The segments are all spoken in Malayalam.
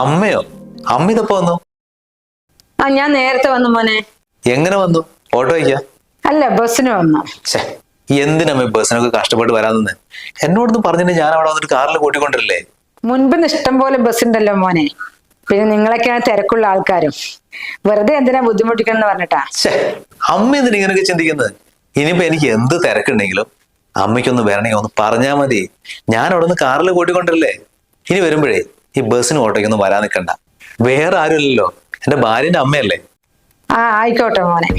അമ്മയോ? അമ്മ ഇതപ്പോ വന്നു? ആ ഞാൻ നേരത്തെ വന്നു മോനെ. എങ്ങനെ വന്നു? ഓട്ടോ വയ്ക്കാ? അല്ല ബസ്സിന് വന്നു. എന്തിനമ്മ ബസ്സിനൊക്കെ കഷ്ടപ്പെട്ട് വരാതെന്ന്? എന്നോടൊന്നും പറഞ്ഞിട്ട് ഞാൻ അവിടെ വന്നിട്ട് കാറിൽ കൂട്ടിക്കൊണ്ടിരില്ലേ? മുൻപ് ഇഷ്ടം പോലെ ബസ് ഉണ്ടല്ലോ മോനെ. പിന്നെ നിങ്ങളൊക്കെയാണ് തിരക്കുള്ള ആൾക്കാരും. വെറുതെ എന്തിനാ ബുദ്ധിമുട്ടിക്കണം എന്ന് പറഞ്ഞിട്ടാ അമ്മ എന്തിനാ ഇങ്ങനെയൊക്കെ ചിന്തിക്കുന്നത്? ഇനിയിപ്പോ എനിക്ക് എന്ത് തിരക്കുണ്ടെങ്കിലും അമ്മയ്ക്കൊന്ന് വരണേ ഒന്ന് പറഞ്ഞാൽ മതി. ഞാൻ അവിടെ നിന്ന് കാറിൽ കൂട്ടിക്കൊണ്ടല്ലേ? ഇനി വരുമ്പോഴേ ഈ ബസ്സിനും ഓട്ടോയ്ക്കൊന്നും വരാൻ നിൽക്കണ്ട. വേറെ ആരുമില്ലല്ലോ എന്റെ ഭാര്യന്റെ അമ്മയല്ലേ? ആ ആയിക്കോട്ടെ മോനെ.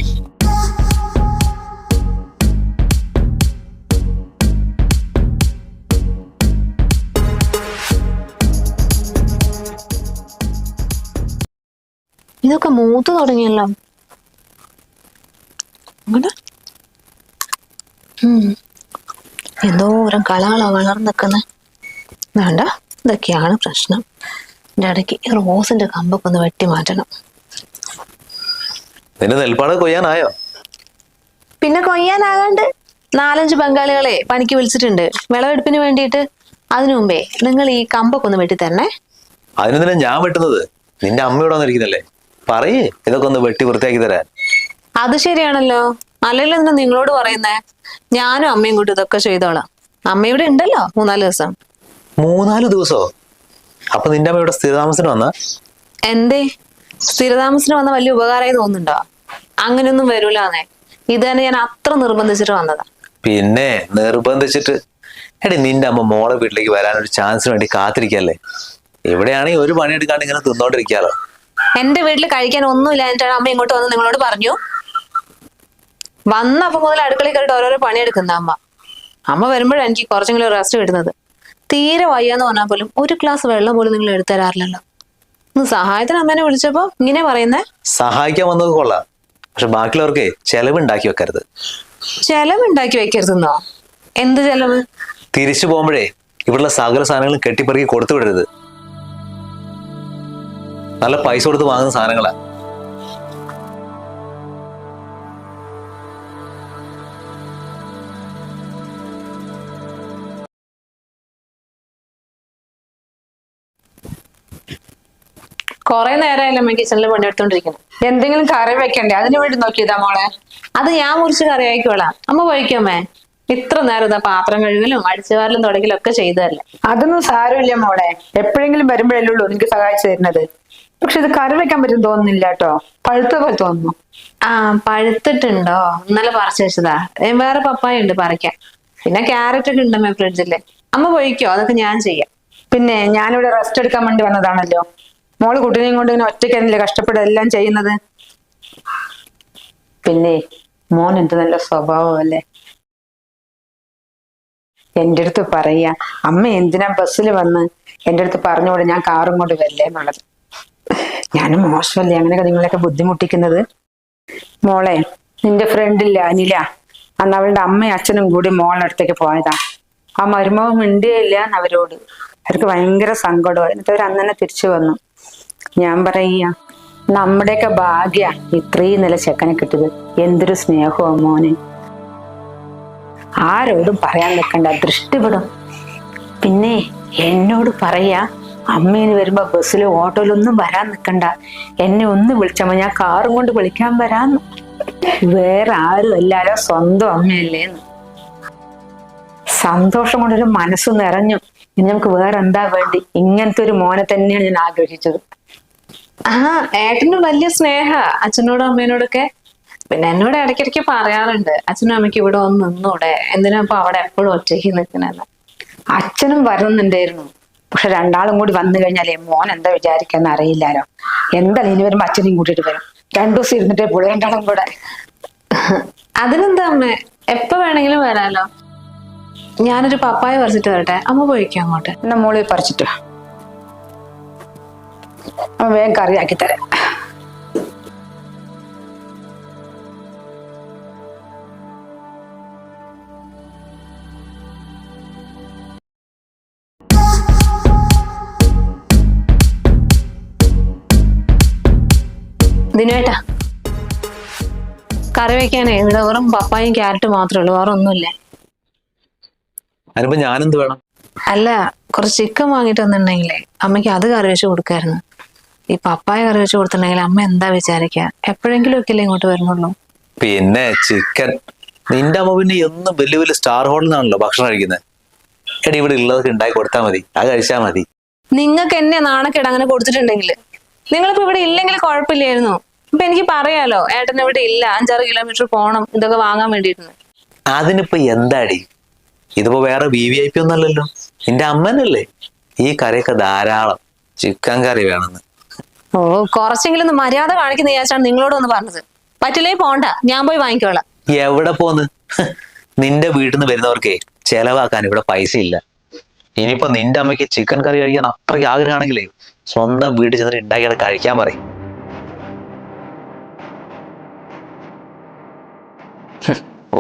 ഇതൊക്കെ മൂത്ത് തുടങ്ങിയല്ലോ. അങ്ങട്. എന്തോരം കളകളാ വളർന്നു നിൽക്കുന്നത് വേണ്ട ഇതൊക്കെയാണ് പ്രശ്നം. ഇതിന്റെ ഇടയ്ക്ക് ഈ റോസിന്റെ കമ്പൊക്കെ ഒന്ന് വെട്ടി മാറ്റണം. നിന്റെ നെൽപ്പാട് കൊയ്യാനായോ? പിന്നെ കൊയ്യാനാകാണ്ട് നാലഞ്ച് ബംഗാളികളെ പണിക്ക് വിളിച്ചിട്ടുണ്ട്. വിളവെടുപ്പിന് വേണ്ടിയിട്ട് അതിനു മുമ്പേ നിങ്ങൾ ഈ കമ്പൊക്കെ ഒന്ന് വെട്ടി തരണേ അതിന് തന്നെ ഞാൻ വെട്ടുന്നത്? നിന്റെ അമ്മ ഇവിടെ വന്നിരിക്കുന്നല്ലേ? പറയേ ഇതൊക്കെ ഒന്ന് വെട്ടി വൃത്തിയാക്കി തരാൻ. അത് ശരിയാണല്ലോ. അല്ലല്ലോ എന്താ നിങ്ങളോട് പറയുന്നേ? ഞാനും അമ്മയും കൂട്ടി ഇതൊക്കെ ചെയ്തോളാം. അമ്മ ഇവിടെ ഉണ്ടല്ലോ മൂന്നാൽ ദിവസം. മൂന്നാൽ ദിവസോ? അപ്പൊ നിന്റെ അമ്മ ഇവിടെ സ്ഥിരതാമസത്തിന് വന്ന? എന്തേ? സ്ഥിരതാമസത്തിന് വന്ന വലിയ ഉപകാരമായി തോന്നുന്നുണ്ടോ? അങ്ങനെയൊന്നും വരൂലാന്നേ ഇത് തന്നെ ഞാൻ അത്ര നിർബന്ധിച്ചിട്ട് വന്നതാ. പിന്നെ നിർബന്ധിച്ചിട്ട്? എടി നിന്റെ അമ്മ മോളെ വീട്ടിലേക്ക് വരാനൊരു ചാൻസ് വേണ്ടി കാത്തിരിക്കല്ലേ? എവിടെയാണെങ്കിൽ ഒരു പണിയെടുക്കാണ്ട് ഇങ്ങനെ തിന്നോണ്ടിരിക്കാലോ. എന്റെ വീട്ടിൽ കഴിക്കാൻ ഒന്നുമില്ല എന്നിട്ടാണ് അമ്മ ഇങ്ങോട്ട് വന്ന് നിങ്ങളോട് പറഞ്ഞു. വന്നപ്പോ മുതൽ അടുക്കളയിൽ കയറിയിട്ട് ഓരോരോ പണിയെടുക്കുന്ന അമ്മ. അമ്മ വരുമ്പോഴാണ് എനിക്ക് കുറച്ചെങ്കിലും റെസ്റ്റ് കിട്ടുന്നത്. തീരെ വയ്യാന്ന് പറഞ്ഞാൽ പോലും ഒരു ഗ്ലാസ് വെള്ളം പോലും നിങ്ങൾ എടുത്തു തരാറില്ലല്ലോ ഒന്ന് സഹായത്തിന് അമ്മേനെ വിളിച്ചപ്പോ ഇങ്ങനെ പറയുന്നേ. സഹായിക്കാൻ വന്നത് കൊള്ളാം. പക്ഷെ ബാക്കിയുള്ളവർക്ക് ചെലവുണ്ടാക്കി വെക്കരുത്. ചെലവുണ്ടാക്കി വെക്കരുതെന്നോ? എന്ത് ചെലവ്? തിരിച്ചു പോകുമ്പോഴേ ഇവിടുള്ള സകല സാധനങ്ങളും കെട്ടിപ്പറുക്കി കൊടുത്തു വിടരുത്. നല്ല പൈസ കൊടുത്ത് വാങ്ങുന്ന സാധനങ്ങളാ. കുറെ നേരമായില്ല അമ്മ കിച്ചണിൽ പണിയെടുത്തോണ്ടിരിക്കുന്നു. എന്തെങ്കിലും കറി വെക്കണ്ടേ? അതിന് വേണ്ടി നോക്കിയതാ മോളെ. അത് ഞാൻ മുറിച്ച് കറി ആയിക്കോളാം അമ്മ പോയിക്കോമേ ഇത്ര നേരം ഇതാ പാത്രം കഴുകലും അടിച്ചുവാരലും തുടക്കലും ഒക്കെ ചെയ്തതല്ലേ? അതൊന്നും സാരമില്ല മോളെ. എപ്പോഴെങ്കിലും വരുമ്പോഴല്ലേ ഉള്ളൂ എനിക്ക് സഹായിച്ചു തരുന്നത്. പക്ഷെ ഇത് കറി വെക്കാൻ പറ്റും തോന്നുന്നില്ല കേട്ടോ. പഴുത്ത പോലെ തോന്നുന്നു. ആ പഴുത്തിട്ടുണ്ടോ? ഇന്നലെ പറിച്ചു വെച്ചതാ. ഏ, വേറെ പപ്പായ ഉണ്ട് പറിക്കാൻ. പിന്നെ ക്യാരറ്റ് ഒക്കെ ഉണ്ടമ്മേ ഫ്രിഡ്ജിൽ. അമ്മ പോയിക്കോ? അതൊക്കെ ഞാൻ ചെയ്യാം. പിന്നെ ഞാനിവിടെ റെസ്റ്റ് എടുക്കാൻ വേണ്ടി വന്നതാണല്ലോ. മോൾ കുട്ടിനെയും കൊണ്ട് ഇങ്ങനെ ഒറ്റയ്ക്കല്ലേ കഷ്ടപ്പെടുക എല്ലാം ചെയ്യുന്നത്? പിന്നെ മോൻ എന്ത് നല്ല സ്വഭാവമല്ലേ എന്റെ അടുത്ത് പറയാ അമ്മ എന്തിനാ ബസ്സിൽ വന്ന് എന്റെ അടുത്ത് പറഞ്ഞുകൂടെ ഞാൻ കാറും കൊണ്ട് വരില്ലേ എന്നുള്ളത്. ഞാനും മോശമല്ലേ? അങ്ങനെയൊക്കെ നിങ്ങളെയൊക്കെ ബുദ്ധിമുട്ടിക്കുന്നത്? മോളെ നിന്റെ ഫ്രണ്ടില്ല അനില? അന്ന് അവളുടെ അമ്മയും അച്ഛനും കൂടി മോളുടെ അടുത്തേക്ക് പോയതാ. ആ മരുമകൻ മിണ്ടിയില്ല അവരോട്. അവർക്ക് ഭയങ്കര സങ്കടമായി എന്നിട്ട് അവർ അന്ന് തിരിച്ചു വന്നു. ഞാൻ പറയാ നമ്മുടെയൊക്കെ ഭാഗ്യ ഇത്രയും നില ചെക്കനെ കിട്ടിയത്. എന്തൊരു സ്നേഹമോ മോനെ. ആരോടും പറയാൻ നിൽക്കണ്ട ദൃഷ്ടിപ്പെടും. പിന്നെ എന്നോട് പറയാ അമ്മേന് വരുമ്പോ ബസ്സിലോ ഓട്ടോയിലൊന്നും വരാൻ നിൽക്കണ്ട. എന്നെ ഒന്ന് വിളിച്ചമ്മ ഞാൻ കാറും കൊണ്ട് വിളിക്കാൻ വരാന്ന്. വേറെ ആരും എല്ലാരോ സ്വന്തം അമ്മയല്ലേന്ന് സന്തോഷം കൊണ്ടൊരു മനസ്സ് നിറഞ്ഞു. ഇനി നമുക്ക് വേറെന്താ വേണ്ടി? ഇങ്ങനത്തെ ഒരു മോനെ തന്നെയാണ് ഞാൻ ആഗ്രഹിച്ചത്. ആ ഏട്ടന് വലിയ സ്നേഹ അച്ഛനോടും അമ്മേനോടൊക്കെ. പിന്നെ എന്നോട് ഇടയ്ക്കിടയ്ക്ക് പറയാറുണ്ട് അച്ഛനും അമ്മയ്ക്ക് ഇവിടെ ഒന്ന് നിന്നൂടെ എന്തിനാ ഇപ്പൊ അവിടെ എപ്പോഴും ഒറ്റയ്ക്ക് നിൽക്കണെന്ന് അച്ഛനും വരുന്നുണ്ടായിരുന്നു പക്ഷെ രണ്ടാളും കൂടി വന്നു കഴിഞ്ഞാലേ മോൻ എന്താ വിചാരിക്കാന്ന് അറിയില്ലാലോ. എന്തായാലും ഇനി വരുമ്പോ അച്ഛനെയും കൂട്ടിയിട്ട് വരും. രണ്ടു ദിവസം ഇരുന്നിട്ടേ പുള്ളി രണ്ടാളും കൂടെ. അതിനെന്താ അമ്മേ? എപ്പോ വേണമെങ്കിലും വരാലോ. ഞാനൊരു പപ്പായ പറിച്ചിട്ട് വരട്ടെ. അമ്മ പോയിക്കോ അങ്ങോട്ട്. എന്നാ മോളി പറിച്ചിട്ട് വാ. അമ്മ വേഗം കറിയാക്കി തരാം. ദിനേട്ടാ കറി വെക്കാനേ ഇവിടെ വെറും പപ്പായും ക്യാരറ്റും മാത്രമേ ഉള്ളൂ വേറെ ഒന്നുമില്ല. അതിനിപ്പോ ഞാനെന്ത് വേണം? അല്ല കുറച്ച് ചിക്കൻ വാങ്ങിട്ട് വന്നിട്ടുണ്ടെങ്കിലേ അമ്മയ്ക്ക് അത് കറി വെച്ച് കൊടുക്കായിരുന്നു. ഈ പപ്പായ കറി വെച്ച് കൊടുത്തിട്ടുണ്ടെങ്കിൽ അമ്മ എന്താ വിചാരിക്കുക എപ്പോഴെങ്കിലും ഒക്കെ ഇങ്ങോട്ട് വരുന്നുള്ളൂ. പിന്നെ ചിക്കൻ നിന്റെ അമ്മ പിന്നെ എന്നും വലിയ വലിയ സ്റ്റാർ ഹോട്ടലിൽ നിന്നാണല്ലോ ഭക്ഷണം കഴിക്കുന്നത് എടി ഇവിടെ ഉള്ളതൊക്കെ ഉണ്ടാക്കി കൊടുത്താൽ മതി. അത് കഴിച്ചാൽ മതി. നിങ്ങൾക്ക് എന്നെ നാണക്കേട് അങ്ങനെ കൊടുത്തിട്ടുണ്ടെങ്കിൽ. നിങ്ങളിപ്പോ ഇവിടെ ഇല്ലെങ്കിൽ കുഴപ്പമില്ലായിരുന്നു. ഇപ്പൊ എനിക്ക് പറയാലോ ഏട്ടൻ ഇവിടെ ഇല്ല അഞ്ചാറ് കിലോമീറ്റർ പോണം ഇതൊക്കെ വാങ്ങാൻ വേണ്ടിയിരുന്നു അതിനിപ്പോ എന്താടി? ഇതിപ്പോ വേറെ വി വി ഐ പി ഒന്നല്ലല്ലോ നിന്റെ അമ്മനല്ലേ? ഈ കറിയൊക്കെ ധാരാളം. ചിക്കൻ കറി വേണമെന്ന്. ഓ കുറച്ചെങ്കിലും മര്യാദ കാണിക്കുന്ന വിചാരിച്ചാണ് നിങ്ങളോട് ഒന്ന് പറഞ്ഞത്. പറ്റില്ലേ പോണ്ട. ഞാൻ പോയി വാങ്ങിക്കോളാം. എവിടെ പോന്ന്? നിന്റെ വീട്ടിൽ നിന്ന് വരുന്നവർക്ക് ചെലവാക്കാൻ ഇവിടെ പൈസ ഇല്ല. ഇനിയിപ്പോ നിന്റെ അമ്മയ്ക്ക് ചിക്കൻ കറി കഴിക്കാൻ അത്രയ്ക്ക് ആഗ്രഹമാണെങ്കിലേ സ്വന്തം വീട്ടിൽ ചെന്നിട്ട് ഉണ്ടാക്കിയത് കഴിക്കാൻ പറയും.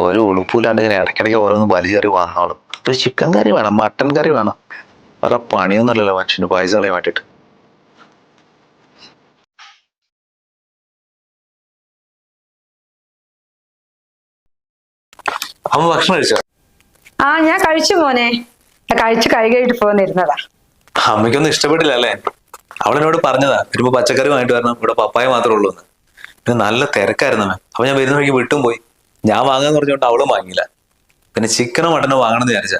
ഒരു ഉളുപ്പില്ലാണ്ട് ഇങ്ങനെ ഇടയ്ക്കിടയ്ക്ക് ഓരോന്ന് വലിച്ചെറി വാങ്ങോളും ഒരു ചിക്കൻ കറി വേണം മട്ടൻ കറി വേണം. വേറെ പണിയൊന്നുമല്ലല്ലോ മനുഷ്യന് പൈസ കളയാൻ വേണ്ടിട്ട് അമ്മ ഭക്ഷണം കഴിച്ചോ? ആ ഞാൻ കഴിച്ചു മോനെ. കഴിച്ചു കഴുകിയിട്ട് പോന്നിരുന്നതാ അമ്മയ്ക്കൊന്നും ഇഷ്ടപ്പെട്ടില്ല അല്ലേ? അവളെന്നോട് പറഞ്ഞതാ വരുമ്പോ പച്ചക്കറി വാങ്ങിട്ട് വരണം. ഇവിടെ പപ്പായ മാത്രമേ ഉള്ളൂ എന്ന്. പിന്നെ നല്ല തിരക്കായിരുന്നു അമ്മ. അപ്പൊ ഞാൻ വരുന്ന വഴിക്ക് വിട്ടും പോയി. ഞാൻ വാങ്ങാന്ന് പറഞ്ഞോണ്ട് അവളും വാങ്ങിയില്ല. പിന്നെ ചിക്കനോ മട്ടനോ വാങ്ങണമെന്ന് വിചാരിച്ച.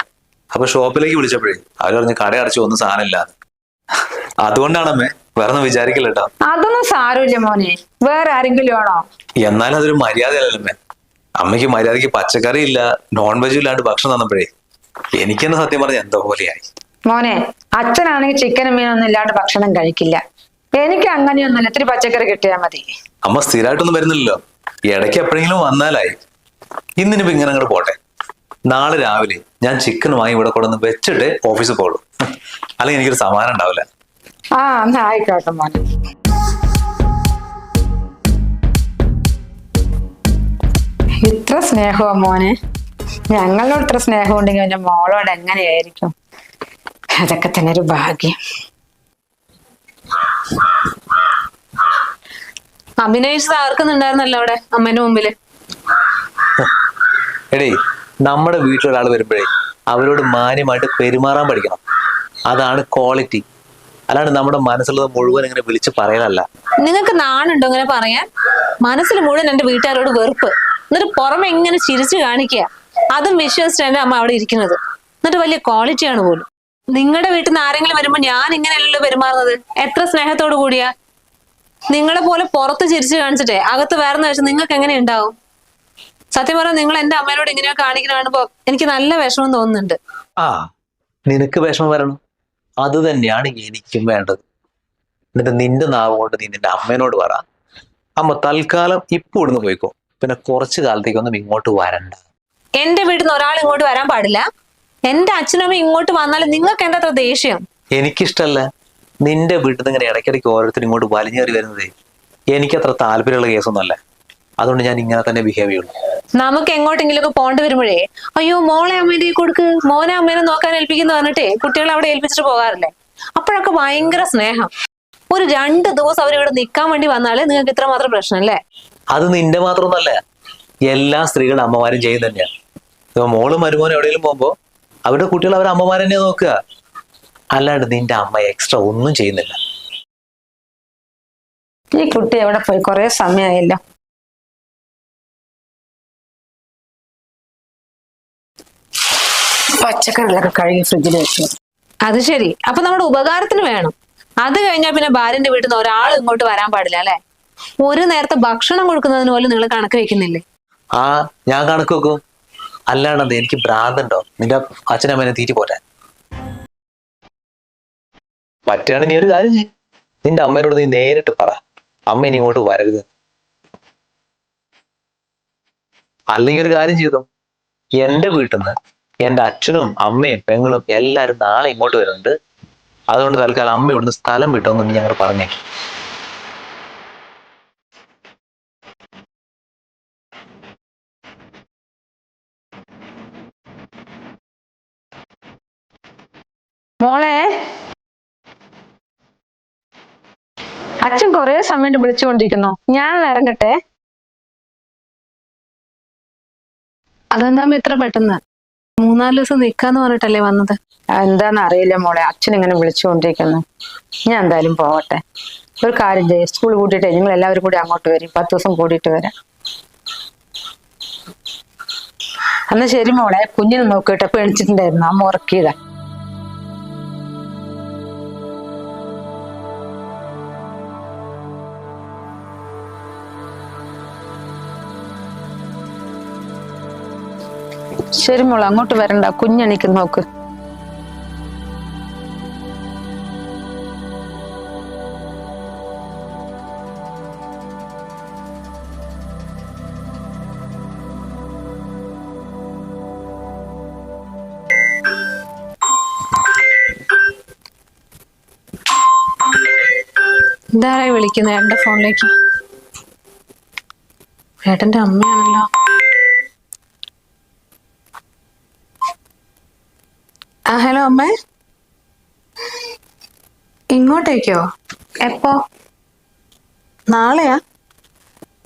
അപ്പൊ ഷോപ്പിലേക്ക് വിളിച്ചപ്പോഴേ അവർ പറഞ്ഞ് കട അടച്ചു ഒന്നും സാധനം അതുകൊണ്ടാണ് അമ്മേ വേറെ ഒന്നും വിചാരിക്കില്ല കേട്ടോ. അതൊന്നും സാരമില്ല മോനെ. വേറെ ആരെങ്കിലും ആണോ? എന്നാലും അതൊരു മര്യാദയല്ലേ അമ്മയ്ക്ക് മര്യാദയ്ക്ക് പച്ചക്കറി ഇല്ല നോൺ വെജ് ഇല്ലാണ്ട് ഭക്ഷണം തന്നപ്പോഴേ എനിക്കെന്ന് സത്യം പറഞ്ഞ എന്തോ പോലെയായി. മോനെ അച്ഛനാണെങ്കിൽ ചിക്കനും മീനൊന്നും ഇല്ലാണ്ട് ഭക്ഷണം കഴിക്കില്ല. എനിക്ക് അങ്ങനെയൊന്നുമില്ല. ഇത്തിരി പച്ചക്കറി കിട്ടിയാൽ മതി. അമ്മ സ്ഥിരമായിട്ടൊന്നും വരുന്നില്ലല്ലോ. ഇടയ്ക്ക് എപ്പോഴെങ്കിലും വന്നാലായി. ഇന്നിനിപ്പോ ഇങ്ങനെ അങ്ങോട്ട് പോട്ടെ. നാളെ രാവിലെ ഞാൻ ചിക്കൻ വാങ്ങി ഇവിടെ കൊണ്ടുവന്ന് വെച്ചിട്ട് ഓഫീസിൽ പോകുള്ളൂ അല്ലെങ്കിൽ എനിക്കൊരു സമാധാനം ഉണ്ടാവില്ല. ആ എന്നാ ആയിക്കോട്ടെ മോനെ. ഇത്ര സ്നേഹമോ മോനെ. ഞങ്ങളോട് ഇത്ര സ്നേഹം ഉണ്ടെങ്കിൽ എന്റെ മോളോട് എങ്ങനെയായിരിക്കും? അതൊക്കെ തന്നെ ഒരു ഭാഗ്യം. അഭിനയിച്ച് തകർക്കുന്നുണ്ടായിരുന്നല്ലോ അവിടെ അമ്മേന്റെ മുമ്പിൽ? എടേ നമ്മുടെ വീട്ടിലൊരാൾ വരുമ്പോഴേ അവരോട് മാന്യമായിട്ട് പെരുമാറാൻ പഠിക്കണം. അതാണ് ക്വാളിറ്റി അല്ലാണ്ട് നമ്മുടെ മനസ്സിലുള്ളത് മുഴുവൻ ഇങ്ങനെ വിളിച്ച് പറയാനല്ല നിങ്ങൾക്ക് നാണുണ്ടോ ഇങ്ങനെ പറയാൻ? മനസ്സിൽ മുഴുവൻ എന്റെ വീട്ടുകാരോട് വെറുപ്പ്. എന്നിട്ട് പുറമെ എങ്ങനെ ചിരിച്ചു കാണിക്കുക. അതും വിശ്വസിച്ചാണ് അമ്മ അവിടെ ഇരിക്കുന്നത്. എന്നിട്ട് വലിയ ക്വാളിറ്റിയാണ് പോലും. നിങ്ങളുടെ വീട്ടിൽ നിന്ന് ആരെങ്കിലും വരുമ്പോൾ ഞാൻ ഇങ്ങനെയല്ലല്ലോ പെരുമാറുന്നത്? എത്ര സ്നേഹത്തോടു കൂടിയാ? നിങ്ങളെ പോലെ പുറത്ത് ചിരിച്ചു കാണിച്ചിട്ടേ അകത്ത് വേറെ വെച്ചാൽ നിങ്ങൾക്ക് എങ്ങനെ ഉണ്ടാവും? സത്യം പറഞ്ഞാൽ നിങ്ങൾ എന്റെ അമ്മയോട് ഇങ്ങനെയോ കാണിക്കുന്ന എനിക്ക് നല്ല വിഷമം തോന്നുന്നുണ്ട്. ആ നിനക്ക് വിഷമം വരണം. അത് തന്നെയാണ് എനിക്കും വേണ്ടത്. എന്നിട്ട് നിന്റെ നാവ് കൊണ്ട് നീ നിന്റെ അമ്മേനോട് പറ. അമ്മ തൽക്കാലം ഇപ്പൊ ഇവിടുന്ന് പോയിക്കോ. പിന്നെ കുറച്ചു കാലത്തേക്കൊന്നും ഇങ്ങോട്ട് വരണ്ട. എന്റെ വീട്ടിൽ നിന്ന് ഒരാൾ ഇങ്ങോട്ട് വരാൻ പാടില്ല. എന്റെ അച്ഛനമ്മ ഇങ്ങോട്ട് വന്നാൽ നിങ്ങൾക്ക് എന്താ അത്ര ദേഷ്യം? എനിക്കിഷ്ടല്ല. നിന്റെ വീട്ടിൽ നിന്ന് ഇങ്ങനെ ഇടയ്ക്കിടയ്ക്ക് ഓരോരുത്തർ ഇങ്ങോട്ട് വലിഞ്ഞേറി വരുന്നതേ എനിക്കത്ര താല്പര്യമുള്ള കേസൊന്നുമല്ല. അതുകൊണ്ട് ഞാൻ ഇങ്ങനെ തന്നെ ബിഹേവ് ചെയ്യുള്ളൂ. നമുക്ക് എങ്ങോട്ടെങ്കിലും ഒക്കെ പോണ്ടി വരുമ്പോഴേ അയ്യോ മോളെ അമ്മേന്റെ കൊടുക്ക്. മോനെ അമ്മേനെ നോക്കാൻ ഏൽപ്പിക്കുന്നു പറഞ്ഞിട്ടേ കുട്ടികളെ അവിടെ ഏൽപ്പിച്ചിട്ട് പോകാറില്ലേ? അപ്പോഴൊക്കെ ഭയങ്കര സ്നേഹം. ഒരു രണ്ട് ദിവസം അവരിവിടെ നിൽക്കാൻ വേണ്ടി വന്നാലേ നിങ്ങൾക്ക് ഇത്ര മാത്രം പ്രശ്നം അല്ലേ? അത് നിന്റെ മാത്രമൊന്നല്ല എല്ലാ സ്ത്രീകളും അമ്മമാരും ചെയ്യും തന്നെയാണ് ഇപ്പൊ മോൾ മരുമോനും എവിടെയെങ്കിലും പോകുമ്പോ അവരുടെ കുട്ടികൾ അവരുടെ അമ്മമാരെ തന്നെ നോക്കുക. അല്ലാണ്ട് നിന്റെ അമ്മ എക്സ്ട്രാ ഒന്നും ചെയ്യുന്നില്ല. ഈ കുട്ടി എവിടെ പോയി? കുറെ സമയമായല്ലോ പച്ചക്കറികളൊക്കെ കഴുകി ഫ്രിഡ്ജിൽ വെച്ചു. അത് ശരി. അപ്പൊ നമ്മുടെ ഉപകാരത്തിന് വേണം. അത് കഴിഞ്ഞാൽ പിന്നെ ഭാര്യന്റെ വീട്ടിൽ നിന്ന് ഒരാൾ ഇങ്ങോട്ട് വരാൻ പാടില്ല അല്ലെ? ഒരു നേരത്തെ ഭക്ഷണം കൊടുക്കുന്നതിന് പോലും നിങ്ങൾ കണക്ക് വെക്കുന്നില്ലേ? ആ ഞാൻ കണക്ക് വെക്കും. അല്ലാണ്ട് എനിക്ക് ഭ്രാന്തുണ്ടോ? നിന്റെ അച്ഛനമ്മേനെ തീറ്റി പോരാൻ പറ്റുകയാണെങ്കിൽ നീ ഒരു കാര്യം ചെയ്യും. നിന്റെ അമ്മയോട് നീ നേരിട്ട് പറ. അമ്മ ഇനി ഇങ്ങോട്ട് വരരുത്. അല്ലെങ്കിൽ ഒരു കാര്യം ചെയ്തു. എന്റെ വീട്ടിൽ നിന്ന് എന്റെ അച്ഛനും അമ്മയും പെങ്ങളും എല്ലാവരും നാളെ ഇങ്ങോട്ട് വരുന്നുണ്ട്. അതുകൊണ്ട് തൽക്കാലം അമ്മ ഇവിടുന്ന് സ്ഥലം വിട്ടോന്ന് ഞങ്ങൾ പറഞ്ഞേ. മോളെ. അച്ഛൻ കുറെ സമയം വിളിച്ചുകൊണ്ടിരിക്കുന്നു. ഞാൻ ഇറങ്ങട്ടെ. അതെന്താ ഇത്ര പെട്ടെന്ന്? മൂന്നാൽ ദിവസം നിക്കാന്ന് പറഞ്ഞിട്ടല്ലേ വന്നത്? എന്താന്ന് അറിയില്ല മോളെ. അച്ഛൻ ഇങ്ങനെ വിളിച്ചുകൊണ്ടിരിക്കുന്നു. ഞാൻ എന്തായാലും പോവട്ടെ. ഒരു കാര്യം ചെയ്യും. സ്കൂൾ കൂട്ടിട്ടേ നിങ്ങൾ എല്ലാവരും കൂടി അങ്ങോട്ട് വരും. പത്ത് ദിവസം കൂടിയിട്ട് വരാം. എന്നാ ശരി മോളെ. കുഞ്ഞിനെ നോക്കിയിട്ട് എണിച്ചിട്ടുണ്ടായിരുന്നു അമ്മ ഉറക്കിയതാ. ശരി മോളെ അങ്ങോട്ട് വരണ്ട. കുഞ്ഞണിക്ക് നോക്ക്. ഇതാരായി വിളിക്കുന്നത്? എന്റെ ഫോണിലേക്ക്. ഏട്ടന്റെ അമ്മയാണല്ലോ ആ ഹലോ അമ്മേ? ഇങ്ങോട്ടേക്കോ? എപ്പോ? നാളെയാ?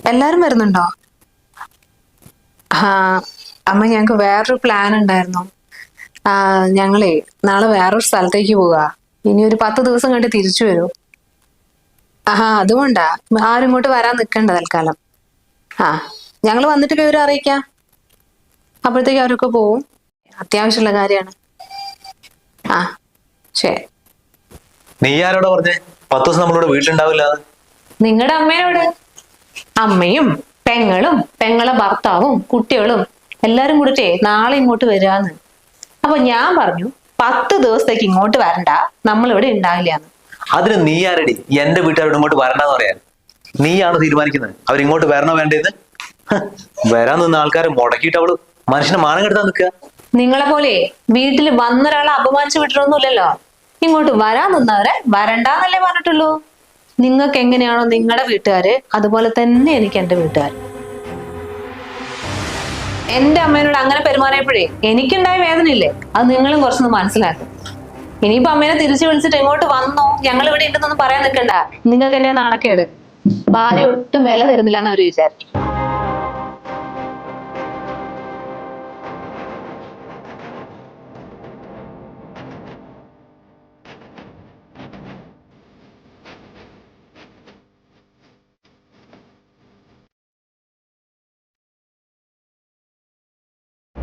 എല്ലാരും വരുന്നുണ്ടോ? ആ അമ്മ ഞങ്ങക്ക് വേറൊരു പ്ലാൻ ഉണ്ടായിരുന്നു. ആ ഞങ്ങളേ നാളെ വേറൊരു സ്ഥലത്തേക്ക് പോവാ. ഇനി ഒരു പത്ത് ദിവസം കണ്ട് തിരിച്ചു വരൂ. ആ അതുകൊണ്ടാ. ആരും ഇങ്ങോട്ട് വരാൻ നിൽക്കണ്ട തൽക്കാലം. ആ ഞങ്ങൾ വന്നിട്ട് വിവരം അറിയിക്കാം. അപ്പോഴത്തേക്ക് അവരൊക്കെ പോവും. അത്യാവശ്യമുള്ള കാര്യമാണ്. ആ ശരി. നീ ആരോടാ പറഞ്ഞേ? പത്ത് ദിവസം നമ്മളോട് വീട്ടിലുണ്ടാവില്ല നിങ്ങളുടെ അമ്മയോട് അമ്മയും പെങ്ങളും പെങ്ങളെ ഭർത്താവും കുട്ടികളും എല്ലാരും കൂടിട്ടേ നാളെ ഇങ്ങോട്ട് വരാന്ന്. അപ്പൊ ഞാൻ പറഞ്ഞു പത്ത് ദിവസത്തേക്ക് ഇങ്ങോട്ട് വരണ്ട നമ്മൾ ഇവിടെ അതിന് നീ ആരടി? എന്റെ വീട്ടുകാരോട് ഇങ്ങോട്ട് വരണ്ടെന്ന് പറയാൻ. നീയാണ് തീരുമാനിക്കുന്നത്. അവരിങ്ങോട്ട് വരണോ വേണ്ടേന്ന്? വരാൻ നിന്ന ആൾക്കാരെ മുടക്കിയിട്ട് അവൾ മനുഷ്യനെ മാനം കെടുത്താൻ നിൽക്കുക. നിങ്ങളെ പോലെ വീട്ടിൽ വന്നൊരാളെ അപമാനിച്ചു വിട്ടിട്ടൊന്നുമില്ലല്ലോ ഇങ്ങോട്ട് വരാൻ നിന്നവരെ വരണ്ടെന്നല്ലേ പറഞ്ഞിട്ടുള്ളൂ. നിങ്ങൾക്ക് എങ്ങനെയാണോ നിങ്ങളുടെ വീട്ടുകാര് അതുപോലെ തന്നെ എനിക്ക് എന്റെ വീട്ടുകാർ എന്റെ അമ്മേനോട് അങ്ങനെ പെരുമാറിയപ്പോഴേ എനിക്കുണ്ടായ വേദനയില്ലേ? അത് നിങ്ങളും കുറച്ചൊന്ന് മനസ്സിലാക്കും. ഇനിയിപ്പോ അമ്മേനെ തിരിച്ചു വിളിച്ചിട്ട് എങ്ങോട്ട് വന്നോ? ഞങ്ങൾ ഇവിടെ ഉണ്ടെന്നൊന്നും പറയാൻ നിൽക്കണ്ട. നിങ്ങൾക്ക് എന്നെ നാണക്കേട്. ഭാര്യ ഒട്ടും വില തരുന്നില്ല എന്നവര് വിചാരിച്ചു